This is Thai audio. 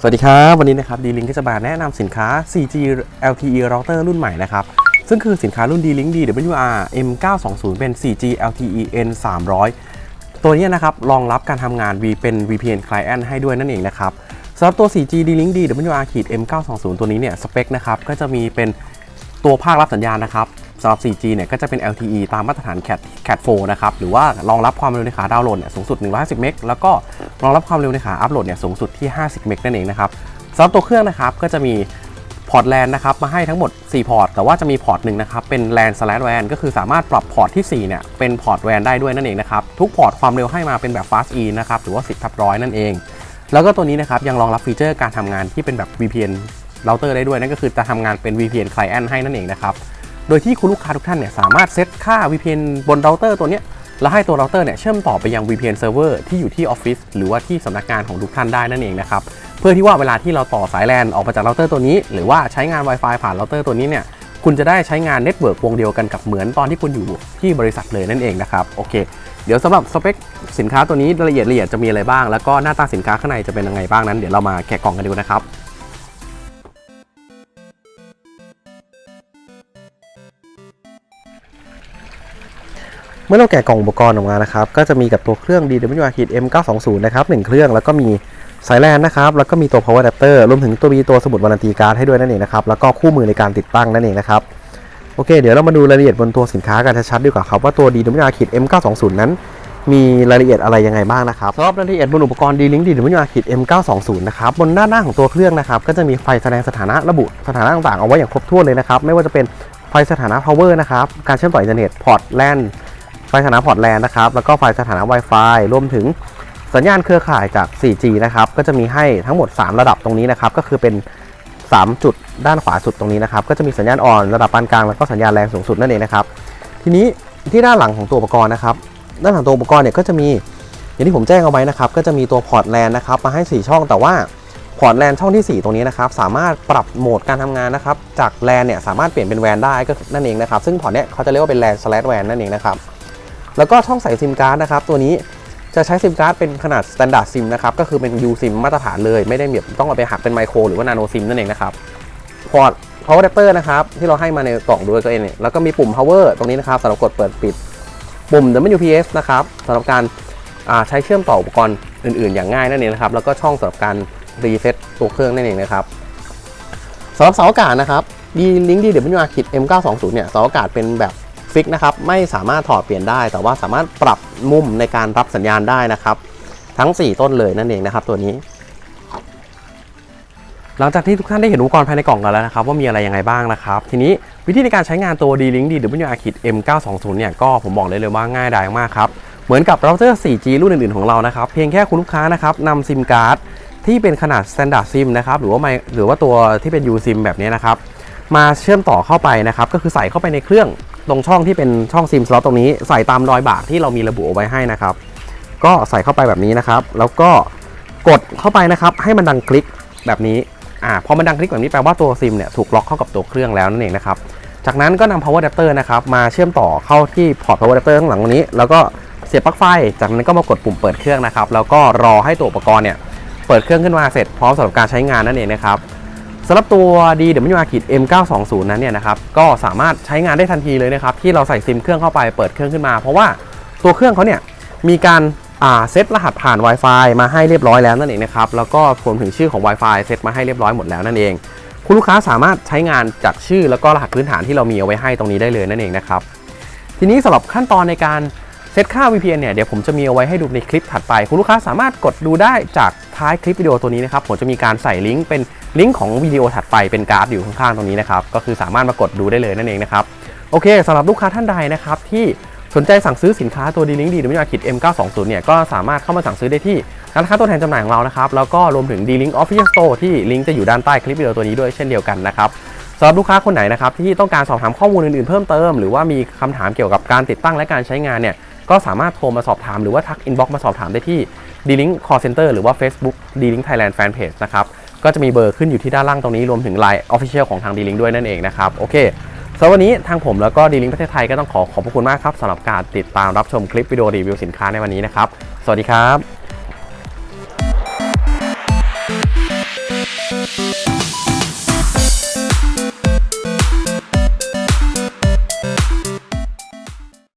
สวัสดีครับ วันนี้นะครับ D-Link ก็จะมาแนะนำสินค้า 4G LTE router รุ่นใหม่นะครับ ซึ่งคือสินค้ารุ่น D-Link DWR M920 เป็น 4G LTE N 300 ตัวนี้นะครับรองรับการทำงาน V เป็น VPN client ให้ด้วยนั่นเองนะครับสำหรับตัว 4G D-Link DWR M920 ตัวนี้เนี่ยสเปคนะครับก็จะมีเป็นตัวภาครับสัญญาณนะครับ สำหรับ 4G เนี่ยก็จะเป็น LTE ตามมาตรฐาน Cat Cat 4นะครับ หรือว่ารองรับความเร็วในขาดาวน์โหลดเนี่ยสูงสุด 150 เมก แล้วก็รองรับความเร็วในขาอัพโหลดเนี่ยสูงสุดที่ 50 เมกนั่นเองนะครับสำหรับตัวเครื่องนะครับก็จะมีพอร์ตแลนนะครับมาให้ทั้งหมด 4 พอร์ต แต่ว่าจะมีพอร์ตหนึ่งนะครับเป็น LAN slash WAN ก็คือสามารถปรับพอร์ตที่4เนี่ยเป็นพอร์ต WAN ได้ด้วยนั่นเองนะครับทุกพอร์ตความเร็วให้มาเป็นแบบ Fast E นะครับหรือว่า 10ทับร้อยนั่นเอง แล้วก็ตัวนี้นะครับยังรองรับฟีเจอร์การทำงานที่เป็นแบบ VPN router ได้ด้วยนั่นก็คือจะทำงานเป็น VPN client ให้นั่นเองนะครับ โดยที่คุณลูกค้าทุกท่านเนี่ยสามารถเซตค่า VPN บนเราเตอร์ตัวเนี้ยแล้วให้ตัวเราเตอร์เนี่ยเชื่อมต่อไปยัง VPN server ที่อยู่ที่ออฟฟิศหรือว่าที่สำนักงานของทุกท่านได้นั่นเองนะครับเพื่อที่ว่าเวลาที่เราต่อสายแลนออกมาจากเราเตอร์ตัวนี้ หรือว่าใช้งาน Wi-Fi ผ่านเราเตอร์ตัวนี้เนี่ยคุณจะได้ใช้งานเน็ตเวิร์กวงเดียวกันกับเหมือนตอนที่คุณอยู่ที่บริษัทเลยนั่นเองนะครับโอเค เดี๋ยวสำหรับสเปคสินค้าตัวนี้รายละเอียดละเอียดจะมีอะไรบ้าง แล้วก็หน้าตาสินค้าข้างในจะเป็นยังไงบ้างนั้นเดี๋ยวเรามาแกะกล่องกันดูนะครับ เมื่อเราแกะกล่องอุปกรณ์ออกมานะครับ ก็จะมีกับตัวเครื่อง DWR M920 นะครับ1เครื่องแล้วก็มีสายแลนนะครับ แล้วก็มีตัว power adapter รวมถึงตัวมีตัวสมุดวารันตีการ์ดให้ด้วยนั่นเองนะครับ แล้วก็คู่มือในการติดตั้งนั่นเองนะครับ โอเค เดี๋ยวเรามาดูรายละเอียดบนตัวสินค้ากันชัดๆดีกว่าครับ ว่าตัว DWR M920 นั้น มีรายละเอียดอะไรยังไงบ้างนะครับสำหรับรายละเอียดบนอุปกรณ์ D-Link DWR M920 นะครับ บนด้านหน้าของตัวเครื่องนะครับ ก็จะมีไฟแสดงสถานะระบุสถานะต่างๆเอาไว้อย่างครบถ้วนเลยนะครับ ไม่ว่าจะเป็นไฟสถานะ power นะครับ การเชื่อมต่ออินเทอร์เน็ต พอร์ต LAN ไฟสถานะพอร์ต LAN นะครับ แล้วก็ไฟสถานะ Wi-Fi รวมถึงสัญญาณเครือข่ายจาก 4G นะครับ ก็จะมีให้ทั้งหมด 3 ระดับตรงนี้นะครับ ก็คือเป็น 3 จุดด้านขวาสุดตรงนี้นะครับ ก็จะมีสัญญาณอ่อนระดับปานกลาง แล้วก็สัญญาณแรงสูงสุดนั่นเองนะครับ ทีนี้ที่ด้านหลังของตัวอุปกรณ์นะครับ ด้านหลังตัวอุปกรณ์เนี่ยก็จะมี อย่างที่ผมแจ้งเอาไว้นะครับ ก็จะมีตัวพอร์ตแลนนะครับ มาให้ 4 ช่อง แต่ว่าพอร์ตแลนช่องที่ 4 ตรงนี้นะครับ สามารถปรับโหมดการทำงานนะครับ จากแลนเนี่ยสามารถเปลี่ยนเป็นแวนได้ก็นั่นเองนะครับ ซึ่งพอร์ตเนี้ยเขาจะเรียกว่าเป็นแลน slash แวนนั่นเองนะครับ แล้วก็ช่องใส่ซิมการ์ดนะครับตัวนี้จะใช้ซิมการ์ดเป็นขนาด standard SIM นะครับก็คือเป็น U SIM มาตรฐานเลยไม่ได้แบบต้องเอาไปหักเป็นไมโครหรือว่านาโนซิมนั่นเองนะครับพอร์ต power adapter นะครับที่เราให้มาในกล่องด้วยตัวเองแล้วก็มีปุ่ม power ตรงนี้นะครับสำหรับกดเปิดปิด ปุ่ม WPS นะครับสำหรับการใช้เชื่อมต่ออุปกรณ์อื่น ๆ อย่างง่ายนั่นเองนะครับแล้วก็ช่องสำหรับการรีเซ็ตตัวเครื่องนั่นเองนะครับสำหรับเสาอากาศนะครับ D-Link DWR M920 เนี่ยเสาอากาศเป็นแบบ ฟิกนะครับไม่สามารถถอดเปลี่ยนได้ แต่ว่าสามารถปรับมุมในการรับสัญญาณได้นะครับ ทั้ง 4 ต้นเลยนั่นเองนะครับ ตัวนี้ หลังจากที่ทุกท่านได้เห็นอุปกรณ์ภายในกล่องกันแล้วนะครับ ว่ามีอะไรยังไงบ้างนะครับ ทีนี้วิธีในการใช้งานตัว D-Link DWR M920 เนี่ยก็ผมบอกเลยเลยว่าง่ายดายมากครับเหมือนกับเราเตอร์ 4G รุ่นอื่นๆของเรานะครับ เพียงแค่คุณลูกค้านะครับนำซิมการ์ดที่เป็นขนาด Standard SIM นะครับหรือว่าไม่หรือว่าตัวที่เป็น USIM แบบนี้นะครับมาเชื่อมต่อเข้าไปนะครับก็คือใส่เข้าไปในเครื่อง ตรงช่องที่เป็นช่องซิมสล็อตตรงนี้ใส่ตามรอยบากที่เรามีระบุเอาไว้ให้นะครับ ก็ใส่เข้าไปแบบนี้นะครับ แล้วก็กดเข้าไปนะครับ ให้มันดังคลิกแบบนี้อ่าพอมันดังคลิกแบบนี้แปลว่าตัวซิมเนี่ยถูกล็อกเข้ากับตัวเครื่องแล้วนั่นเองนะครับ จากนั้นก็นำ power adapter นะครับมาเชื่อมต่อเข้าที่พอร์ต power adapter ข้างหลังตรงนี้ แล้วก็เสียบปลั๊กไฟ จากนั้นก็มากดปุ่มเปิดเครื่องนะครับ แล้วก็รอให้ตัวอุปกรณ์เนี่ยเปิดเครื่องขึ้นมาเสร็จพร้อมสำหรับการใช้งานนั่นเองนะครับ สำหรับตัว DWR M920 นั้นเนี่ยนะครับก็สามารถใช้งานได้ทันทีเลยนะครับที่เราใส่ซิมเครื่องเข้าไปเปิดเครื่องขึ้นมา เพราะว่าตัวเครื่องเขาเนี่ยมีการเซตรหัสผ่าน Wi-Fi มาให้เรียบร้อยแล้วนั่นเองนะครับแล้วก็รวมถึงชื่อของ Wi-Fi เซตมาให้เรียบร้อยหมดแล้วนั่นเอง คุณลูกค้าสามารถใช้งานจากชื่อแล้วก็รหัสพื้นฐานที่เรามีเอาไว้ให้ตรงนี้ได้เลยนั่นเองนะครับทีนี้สำหรับขั้นตอนในการเซตค่า VPN เนี่ยเดี๋ยวผมจะมีเอาไว้ให้ดูในคลิปถัดไป คุณลูกค้าสามารถกดดูได้จากท้ายคลิปวิดีโอตัวนี้นะครับผมจะมีการใส่ลิงก์เป็น ลิงก์ของวิดีโอถัดไปเป็นการ์ดอยู่ข้างๆตรงนี้นะครับ ก็คือสามารถมากดดูได้เลยนั่นเองนะครับ โอเคสำหรับลูกค้าท่านใดนะครับ ที่สนใจสั่งซื้อสินค้าตัว D-Link DWR M920 เนี่ยก็สามารถเข้ามาสั่งซื้อได้ที่ร้านค้าตัวแทนจำหน่ายของเรานะครับแล้วก็รวมถึง D-Link Official Store ที่ลิงก์จะอยู่ด้านใต้คลิปวิดีโอตัวนี้ด้วยเช่นเดียวกันนะครับสำหรับลูกค้าคนไหนนะครับที่ต้องการสอบถามข้อมูลอื่นๆเพิ่มเติม หรือว่ามีคำถามเกี่ยวกับการติดตั้งและการใช้งานเนี่ยก็สามารถโทรมาสอบถามหรือว่าทักอินบ็อกมาสอบถามได้ที่ D-Link Call Center หรือว่า Facebook D-Link Thailand Fanpage นะครับ ก็จะมีเบอร์ขึ้นอยู่ที่ด้านล่างตรงนี้รวมถึง Line Official ของทางดีลิงด้วยนั่นเองนะครับโอเคสำหรับวันนี้ทางผมแล้วก็ดีลิงประเทศไทยก็ต้องขอขอบพระคุณมากครับสำหรับการติดตามรับชมคลิปวิดีโอรีวิวสินค้าในวันนี้นะครับ สวัสดีครับ